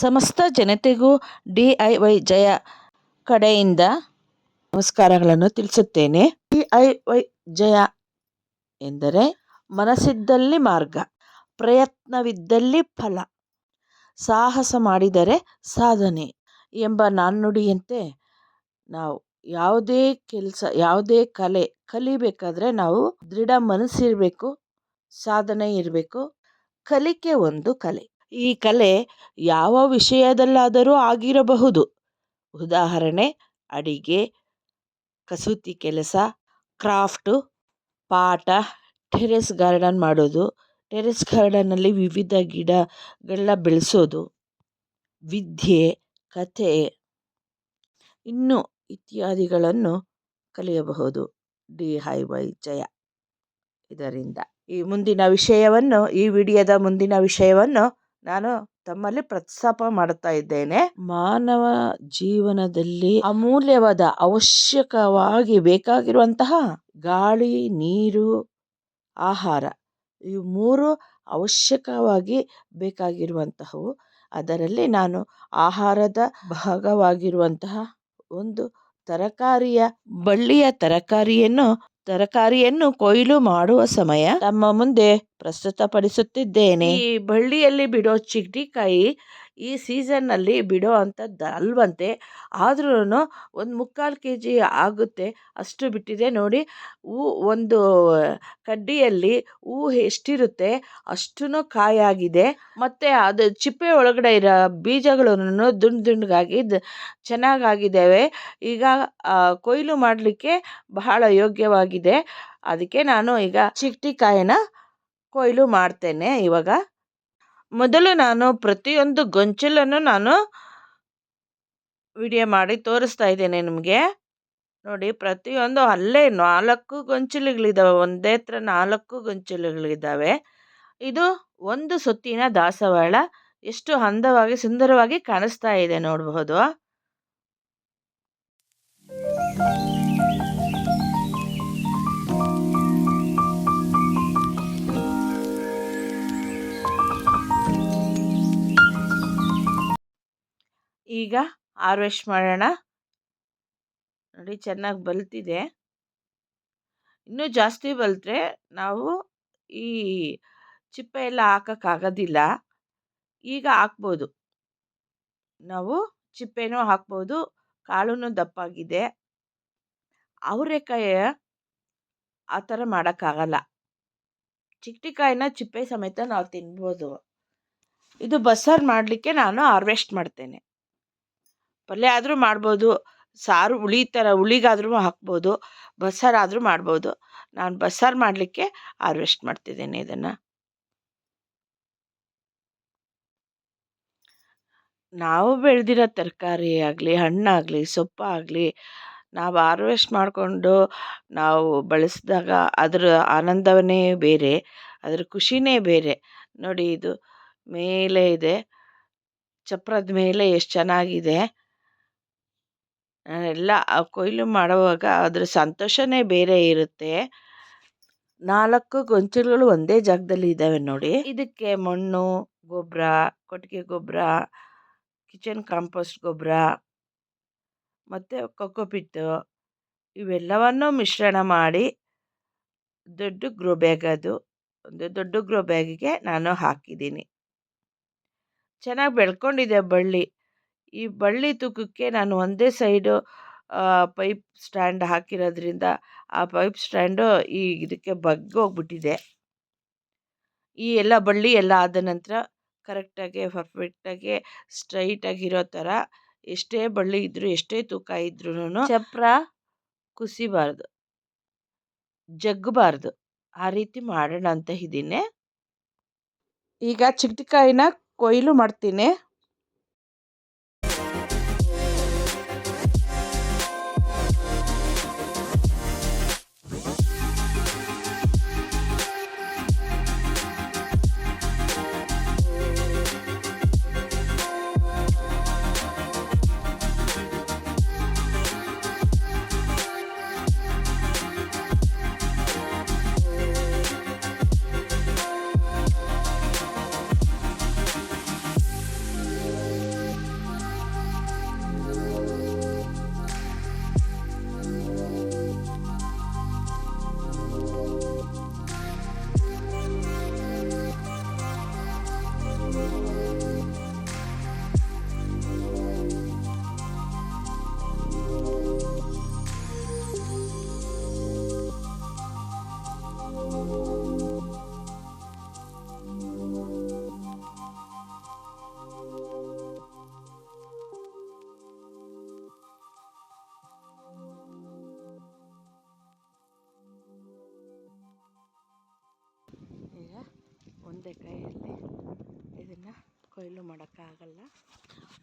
ಸಮಸ್ತ ಜನತೆಗೂ D I Y Jaya ಕಡೆಯಿಂದ ನಮಸ್ಕಾರಗಳನ್ನು ತಿಳಿಸುತ್ತೇನೆ. ಡಿ ಐ ವೈ ಜಯ ಎಂದರೆ ಮನಸ್ಸಿದ್ದಲ್ಲಿ ಮಾರ್ಗ, ಪ್ರಯತ್ನವಿದ್ದಲ್ಲಿ ಫಲ, ಸಾಹಸ ಮಾಡಿದರೆ ಸಾಧನೆ ಎಂಬ ನಾಣ್ಣುಡಿಯಂತೆ ನಾವು ಯಾವುದೇ ಕೆಲಸ, ಯಾವುದೇ ಕಲೆ ಕಲಿಬೇಕಾದ್ರೆ ನಾವು ದೃಢ ಮನಸ್ಸಿರಬೇಕು, ಸಾಧನೆ ಇರಬೇಕು. ಕಲಿಕೆ ಒಂದು ಕಲೆ. ಈ ಕಲೆ ಯಾವ ವಿಷಯದಲ್ಲಾದರೂ ಆಗಿರಬಹುದು. ಉದಾಹರಣೆ, ಅಡಿಗೆ, ಕಸೂತಿ ಕೆಲಸ, ಕ್ರಾಫ್ಟು, ಪಾಠ, ಟೆರೆಸ್ ಗಾರ್ಡನ್ ಮಾಡೋದು, ಟೆರೆಸ್ ಗಾರ್ಡನ್ನಲ್ಲಿ ವಿವಿಧ ಗಿಡಗಳನ್ನ ಬೆಳೆಸೋದು, ವಿದ್ಯೆ, ಕಥೆ, ಇನ್ನು ಇತ್ಯಾದಿಗಳನ್ನು ಕಲಿಯಬಹುದು. ಡಿ ಹೈ ವೈ ಜಯ. ಇದರಿಂದ ಈ ಮುಂದಿನ ವಿಷಯವನ್ನು, ಈ ವಿಡಿಯೋದ ಮುಂದಿನ ವಿಷಯವನ್ನು ನಾನು ತಮ್ಮಲ್ಲಿ ಪ್ರಸ್ತಾಪ ಮಾಡುತ್ತಾ ಇದ್ದೇನೆ. ಮಾನವ ಜೀವನದಲ್ಲಿ ಅಮೂಲ್ಯವಾದ, ಅವಶ್ಯಕವಾಗಿ ಬೇಕಾಗಿರುವಂತಹ ಗಾಳಿ, ನೀರು, ಆಹಾರ ಇವು ಮೂರು ಅವಶ್ಯಕವಾಗಿ ಬೇಕಾಗಿರುವಂತಹವು. ಅದರಲ್ಲಿ ನಾನು ಆಹಾರದ ಭಾಗವಾಗಿರುವಂತಹ ಒಂದು ತರಕಾರಿಯ ಬಳ್ಳಿಯ ತರಕಾರಿಯನ್ನು ತರಕಾರಿಯನ್ನು ಕೊಯ್ಲು ಮಾಡುವ ಸಮಯ ತಮ್ಮ ಮುಂದೆ ಪ್ರಸ್ತುತಪಡಿಸುತ್ತಿದ್ದೇನೆ. ಈ ಬಳ್ಳಿಯಲ್ಲಿ ಬಿಡೋ ಚಿಗ್ಡಿಕಾಯಿ ಈ ಸೀಸನ್ನಲ್ಲಿ ಬಿಡೋ ಅಂಥದ್ದು ಅಲ್ವಂತೆ ಆದ್ರೂ ಒಂದು ಮುಕ್ಕಾಲು ಕೆ ಜಿ ಆಗುತ್ತೆ. ಅಷ್ಟು ಬಿಟ್ಟಿದೆ ನೋಡಿ, ಹೂ ಒಂದು ಕಡ್ಡಿಯಲ್ಲಿ ಹೂ ಎಷ್ಟಿರುತ್ತೆ ಅಷ್ಟೂ ಕಾಯಾಗಿದೆ. ಮತ್ತು ಅದು ಚಿಪ್ಪೆ ಒಳಗಡೆ ಇರೋ ಬೀಜಗಳನ್ನು ದುಂಡು ದುಂಡಗಾಗಿ ಚೆನ್ನಾಗಾಗಿದ್ದಾವೆ. ಈಗ ಕೊಯ್ಲು ಮಾಡಲಿಕ್ಕೆ ಬಹಳ ಯೋಗ್ಯವಾಗಿದೆ. ಅದಕ್ಕೆ ನಾನು ಈಗ ಚಿಟ್ಟಿಕಾಯನ್ನು ಕೊಯ್ಲು ಮಾಡ್ತೇನೆ ಇವಾಗ. ಮೊದಲು ನಾನು ಪ್ರತಿಯೊಂದು ಗೊಂಚಲನ್ನು ನಾನು ವಿಡಿಯೋ ಮಾಡಿ ತೋರಿಸ್ತಾ ಇದ್ದೇನೆ ನಿಮಗೆ. ನೋಡಿ, ಪ್ರತಿಯೊಂದು ಅಲ್ಲೇ ನಾಲ್ಕು ಗೊಂಚಲುಗಳಿದ್ದಾವೆ ಒಂದೇ ಹತ್ರ ನಾಲ್ಕು ಗೊಂಚಲುಗಳಿದ್ದಾವೆ ಇದು ಒಂದು ಸುತ್ತಿನ ದಾಸವಾಳ. ಎಷ್ಟು ಅಂದವಾಗಿ ಸುಂದರವಾಗಿ ಕಾಣಿಸ್ತಾ ಇದೆ ನೋಡಬಹುದು. ಈಗ ಹಾರ್ವೆಸ್ಟ್ ಮಾಡೋಣ. ನೋಡಿ ಚೆನ್ನಾಗಿ ಬಲ್ತಿದೆ. ಇನ್ನೂ ಜಾಸ್ತಿ ಬಲ್ತ್ರೆ ನಾವು ಈ ಚಿಪ್ಪೆ ಎಲ್ಲ ಹಾಕೋಕ್ಕಾಗೋದಿಲ್ಲ ಈಗ ಹಾಕ್ಬೋದು. ನಾವು ಚಿಪ್ಪೆನೂ ಹಾಕ್ಬೋದು. ಕಾಳು ದಪ್ಪಾಗಿದೆ. ಅವರೆಕಾಯಿ ಆ ಥರ ಮಾಡೋಕ್ಕಾಗಲ್ಲ. ಚಿಕ್ಕಟಿಕಾಯಿನ ಚಿಪ್ಪೆ ಸಮೇತ ನಾವು ತಿನ್ಬೋದು. ಇದು ಬಸ್ಸಾರು ಮಾಡಲಿಕ್ಕೆ ನಾನು ಹಾರ್ವೆಸ್ಟ್ ಮಾಡ್ತೇನೆ. ಪಲ್ಯ ಆದರೂ ಮಾಡ್ಬೋದು, ಸಾರು ಹುಳಿ ಥರ ಹುಳಿಗಾದ್ರೂ ಹಾಕ್ಬೋದು ಬಸ್ಸಾರಾದರೂ ಮಾಡ್ಬೋದು. ನಾನು ಬಸ್ಸಾರು ಮಾಡಲಿಕ್ಕೆ ಹಾರ್ವೆಸ್ಟ್ ಮಾಡ್ತಿದ್ದೀನಿ ಇದನ್ನು. ನಾವು ಬೆಳೆದಿರೋ ತರಕಾರಿ ಆಗಲಿ ಹಣ್ಣಾಗಲಿ ಸೊಪ್ಪಾಗಲಿ ನಾವು ಹಾರ್ವೆಸ್ಟ್ ಮಾಡಿಕೊಂಡು ನಾವು ಬಳಸಿದಾಗ ಅದರ ಆನಂದವೇ ಬೇರೆ, ಅದರ ಖುಷಿನೇ ಬೇರೆ. ನೋಡಿ ಇದು ಮೇಲೆ ಇದೆ, ಚಪ್ರದ ಮೇಲೆ ಎಷ್ಟು ಚೆನ್ನಾಗಿದೆ. ಎಲ್ಲ ಕೊಯ್ಲು ಮಾಡುವಾಗ ಅದರ ಸಂತೋಷನೇ ಬೇರೆ ಇರುತ್ತೆ. ನಾಲ್ಕು ಗೊಂಚಲುಗಳು ಒಂದೇ ಜಾಗದಲ್ಲಿ ಇದ್ದಾವೆ ನೋಡಿ. ಇದಕ್ಕೆ ಮಣ್ಣು ಗೊಬ್ಬರ ಕೊಟ್ಟಿಗೆ ಗೊಬ್ಬರ ಕಿಚನ್ ಕಾಂಪೋಸ್ಟ್ ಗೊಬ್ಬರ ಮತ್ತು ಕೊಕ್ಕೋಪಿಟ್ಟು ಇವೆಲ್ಲವನ್ನು ಮಿಶ್ರಣ ಮಾಡಿ ದೊಡ್ಡ ಗ್ರೋ ಬ್ಯಾಗ್ ಅದು. ಒಂದು ದೊಡ್ಡ ಗ್ರೋ ಬ್ಯಾಗಿಗೆ ನಾನು ಹಾಕಿದ್ದೀನಿ. ಚೆನ್ನಾಗಿ ಬೆಳ್ಕೊಂಡಿದೆ ಬಳ್ಳಿ. ಈ ಬಳ್ಳಿ ತೂಕಕ್ಕೆ ನಾನು ಒಂದೇ ಸೈಡು ಪೈಪ್ ಸ್ಟ್ಯಾಂಡ್ ಹಾಕಿರೋದ್ರಿಂದ ಆ ಪೈಪ್ ಸ್ಟ್ಯಾಂಡು ಈ ಇದಕ್ಕೆ ಬಗ್ಗೋಗ್ಬಿಟ್ಟಿದೆ. ಈ ಎಲ್ಲ ಬಳ್ಳಿ ಎಲ್ಲ ಆದ ನಂತರ ಕರೆಕ್ಟಾಗಿ ಪರ್ಫೆಕ್ಟಾಗಿ ಸ್ಟ್ರೈಟಾಗಿರೋ ಥರ ಎಷ್ಟೇ ಬಳ್ಳಿ ಇದ್ದರೂ ಎಷ್ಟೇ ತೂಕ ಇದ್ರೂ ಚಪ್ರ? ಕುಸಿಬಾರ್ದು. ಜಗ್ಗಬಾರ್ದು ಆ ರೀತಿ ಮಾಡೋಣ ಅಂತ ಇದ್ದೀನಿ. ಈಗ ಚಿಗ್ಟಿಕಾಯಿನ ಕೊಯ್ಲು ಮಾಡ್ತೀನಿ.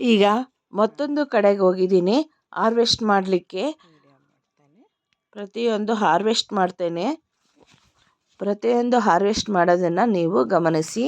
ಈಗ ಮತ್ತೊಂದು ಕಡೆಗೆ ಹೋಗಿದ್ದೀನಿ. ಹಾರ್ವೆಸ್ಟ್ ಮಾಡಲಿಕ್ಕೆ. ಪ್ರತಿಯೊಂದು ಹಾರ್ವೆಸ್ಟ್ ಮಾಡ್ತೇನೆ. ಪ್ರತಿಯೊಂದು ಹಾರ್ವೆಸ್ಟ್ ಮಾಡೋದನ್ನು ನೀವು ಗಮನಿಸಿ.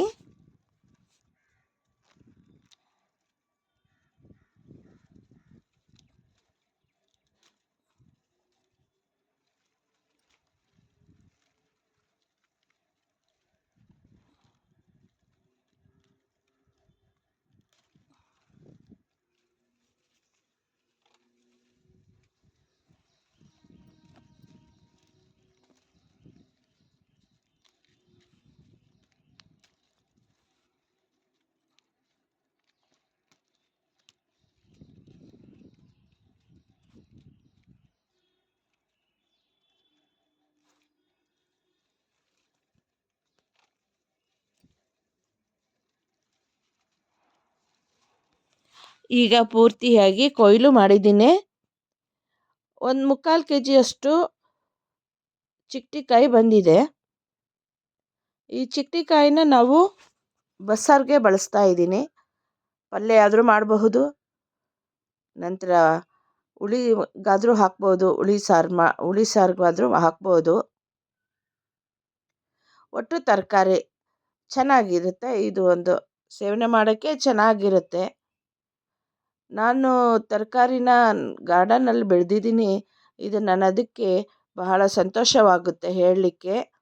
ಈಗ ಪೂರ್ತಿಯಾಗಿ ಕೊಯ್ಲು ಮಾಡಿದ್ದೀನಿ. ಒಂದು ಮುಕ್ಕಾಲು ಕೆ ಜಿಯಷ್ಟು ಚಿಕ್ಟಿಕಾಯಿ ಬಂದಿದೆ. ಈ ಚಿಕ್ಟಿಕಾಯಿನ ನಾವು ಬಸ್ಸಾರಿಗೆ ಬಳಸ್ತಾ ಇದ್ದೀನಿ. ಪಲ್ಯ ಆದರೂ ಮಾಡಬಹುದು. ನಂತರ ಹುಳಿಗಾದರೂ ಹಾಕ್ಬೋದು. ಹುಳಿ ಸಾರು ಮಾ, ಹುಳಿ ಸಾರಿಗಾದರೂ ಹಾಕ್ಬೋದು. ಒಟ್ಟು ತರಕಾರಿ ಚೆನ್ನಾಗಿರುತ್ತೆ. ಇದು ಒಂದು ಸೇವನೆ ಮಾಡೋಕ್ಕೆ ಚೆನ್ನಾಗಿರುತ್ತೆ. ನಾನು ತರಕಾರಿನ ಗಾರ್ಡನಲ್ಲಿ ಬೆಳೆದಿದ್ದೀನಿ. ಇದು ನನ್ನದಕ್ಕೆ ಬಹಳ ಸಂತೋಷವಾಗುತ್ತೆ ಹೇಳಲಿಕ್ಕೆ.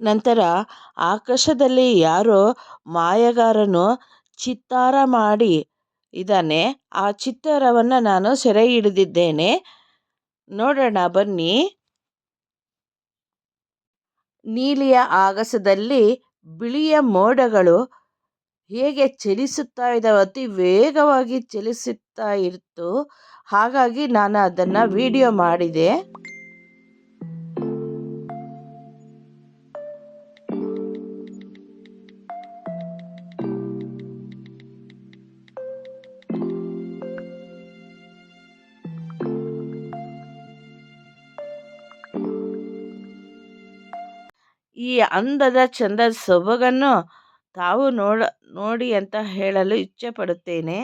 ನಂತರ ಆಕಾಶದಲ್ಲಿ ಯಾರೋ ಮಾಯಗಾರನು ಚಿತ್ತಾರ ಮಾಡಿ ಇದ್ದಾನೆ. ಆ ಚಿತ್ತಾರವನ್ನು ನಾನು ಸೆರೆ ಹಿಡಿದಿದ್ದೇನೆ. ನೋಡೋಣ, ಬನ್ನಿ. ನೀಲಿಯ ಆಗಸದಲ್ಲಿ ಬಿಳಿಯ ಮೋಡಗಳು ಹೇಗೆ ಚಲಿಸುತ್ತಾ ಇದ್ದಾವೆ, ಅತಿ ವೇಗವಾಗಿ ಚಲಿಸುತ್ತಾ ಇತ್ತು ಹಾಗಾಗಿ ನಾನು ಅದನ್ನು ವಿಡಿಯೋ ಮಾಡಿದೆ. ಈ ಅಂದದ ಚಂದದ ಸೊಬಗನ್ನು ತಾವು ನೋಡ ನೋಡಿ ಅಂತ ಹೇಳಲು ಇಚ್ಛೆ ಪಡುತ್ತೇನೆ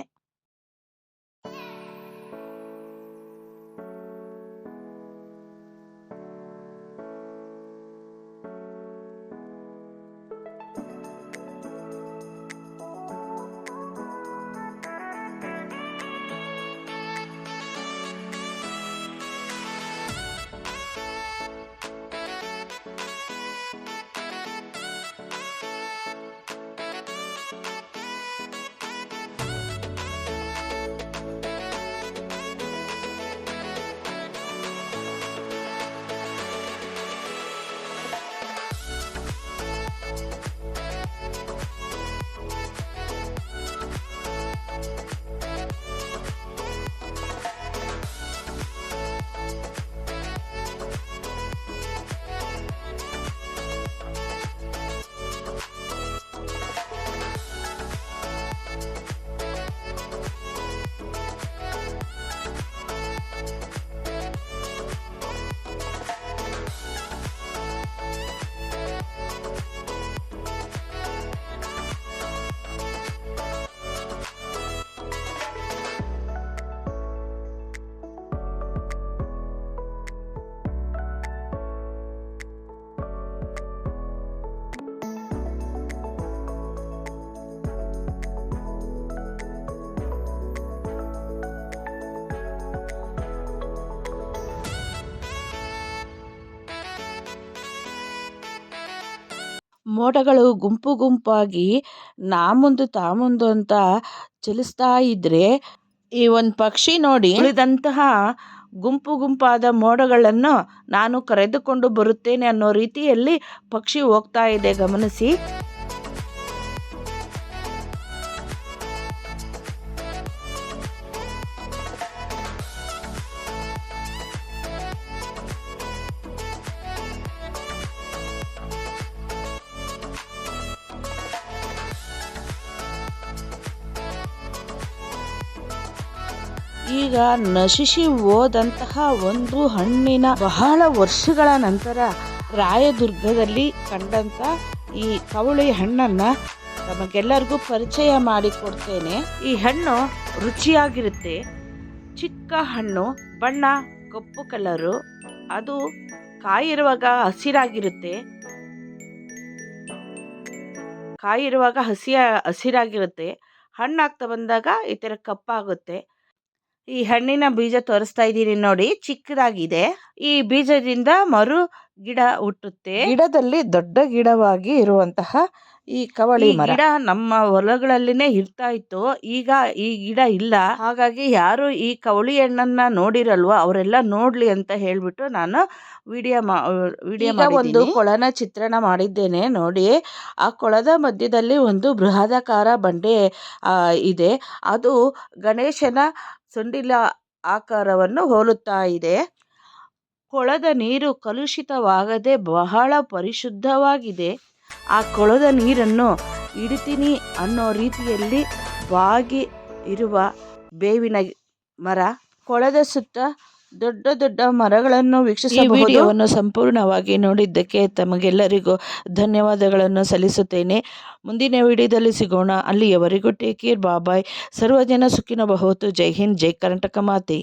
ಮೋಡಗಳು ಗುಂಪು ಗುಂಪಾಗಿ ನಾ ಮುಂದು ತಾ ಮುಂದು ಅಂತ ಚಲಿಸ್ತಾ ಇದ್ರೆ ಈ ಒಂದು ಪಕ್ಷಿ ನೋಡಿ ಉಳಿದಂತಹ ಗುಂಪು ಗುಂಪಾದ ಮೋಡಗಳನ್ನು ನಾನು ಕರೆದುಕೊಂಡು ಬರುತ್ತೇನೆ ಅನ್ನೋ ರೀತಿಯಲ್ಲಿ ಪಕ್ಷಿ ಹೋಗ್ತಾ ಇದೆ ಗಮನಿಸಿ. ಈಗ ನಶಿಸಿ ಹೋದಂತಹ ಒಂದು ಹಣ್ಣಿನ ಬಹಳ ವರ್ಷಗಳ ನಂತರ ರಾಯದುರ್ಗದಲ್ಲಿ ಕಂಡಂತ ಈ ಕವಳಿ ಹಣ್ಣನ್ನ ತಮಗೆಲ್ಲರಿಗೂ ಪರಿಚಯ ಮಾಡಿಕೊಡ್ತೇನೆ. ಈ ಹಣ್ಣು ರುಚಿಯಾಗಿರುತ್ತೆ. ಚಿಕ್ಕ ಹಣ್ಣು, ಬಣ್ಣ, ಕಪ್ಪು ಕಲರು, ಅದು ಕಾಯಿರುವಾಗ ಹಸಿರಾಗಿರುತ್ತೆ. ಕಾಯಿರುವಾಗ ಹಸಿಯ ಹಸಿರಾಗಿರುತ್ತೆ. ಹಣ್ಣಾಗ್ತಾ ಬಂದಾಗ ಈ ಥರ ಕಪ್ಪಾಗುತ್ತೆ. ಈ ಹಣ್ಣಿನ ಬೀಜ ತೋರಿಸ್ತಾ ಇದ್ದೀನಿ ನೋಡಿ ಚಿಕ್ಕದಾಗಿದೆ. ಈ ಬೀಜದಿಂದ ಮರು ಗಿಡ ಹುಟ್ಟುತ್ತೆ. ಗಿಡದಲ್ಲಿ ದೊಡ್ಡ ಗಿಡವಾಗಿ ಇರುವಂತಹ ಈ ಕವಳಿ ಗಿಡ ನಮ್ಮ ಹೊಲಗಳಲ್ಲಿನೇ ಇರ್ತಾ ಇತ್ತು. ಈಗ ಈ ಗಿಡ ಇಲ್ಲ. ಹಾಗಾಗಿ ಯಾರು ಈ ಕವಳಿ ಹಣ್ಣನ್ನ ನೋಡಿರಲ್ವೋ ಅವರೆಲ್ಲ ನೋಡ್ಲಿ ಅಂತ ಹೇಳ್ಬಿಟ್ಟು ನಾನು ವಿಡಿಯೋ ಮಾ ವಿಡಿಯೋ ಒಂದು ಕೊಳನ ಚಿತ್ರಣ ಮಾಡಿದ್ದೇನೆ ನೋಡಿ. ಆ ಕೊಳದ ಮಧ್ಯದಲ್ಲಿ ಒಂದು ಬೃಹದಾಕಾರ ಬಂಡೆ ಇದೆ. ಅದು ಗಣೇಶನ ಸೊಂಡಿಲ ಆಕಾರವನ್ನು ಹೋಲುತ್ತಾ ಇದೆ. ಕೊಳದ ನೀರು ಕಲುಷಿತವಾಗದೆ ಬಹಳ ಪರಿಶುದ್ಧವಾಗಿದೆ. ಆ ಕೊಳದ ನೀರನ್ನು ಹಿಡಿತೀನಿ ಅನ್ನೋ ರೀತಿಯಲ್ಲಿ ಬಾಗಿ ಇರುವ ಬೇವಿನ ಮರ ಕೊಳದ ಸುತ್ತ ದೊಡ್ಡ ದೊಡ್ಡ ಮರಗಳನ್ನು ವೀಕ್ಷಿಸಬಹುದು. ವಿಡಿಯೋವನ್ನು ಸಂಪೂರ್ಣವಾಗಿ ನೋಡಿದ್ದಕ್ಕೆ ತಮಗೆಲ್ಲರಿಗೂ ಧನ್ಯವಾದಗಳನ್ನು ಸಲ್ಲಿಸುತ್ತೇನೆ. ಮುಂದಿನ ವಿಡಿಯೋದಲ್ಲಿ ಸಿಗೋಣ. ಅಲ್ಲಿಯವರೆಗೂ ಟೇಕ್ ಕೇರ್. ಬಾಬಾಯ್ ಸರ್ವಜನ ಸುಖಿನ ಬಹುತು ಜೈ ಹಿಂದ್. ಜೈ ಕರ್ನಾಟಕ ಮಾತೆ.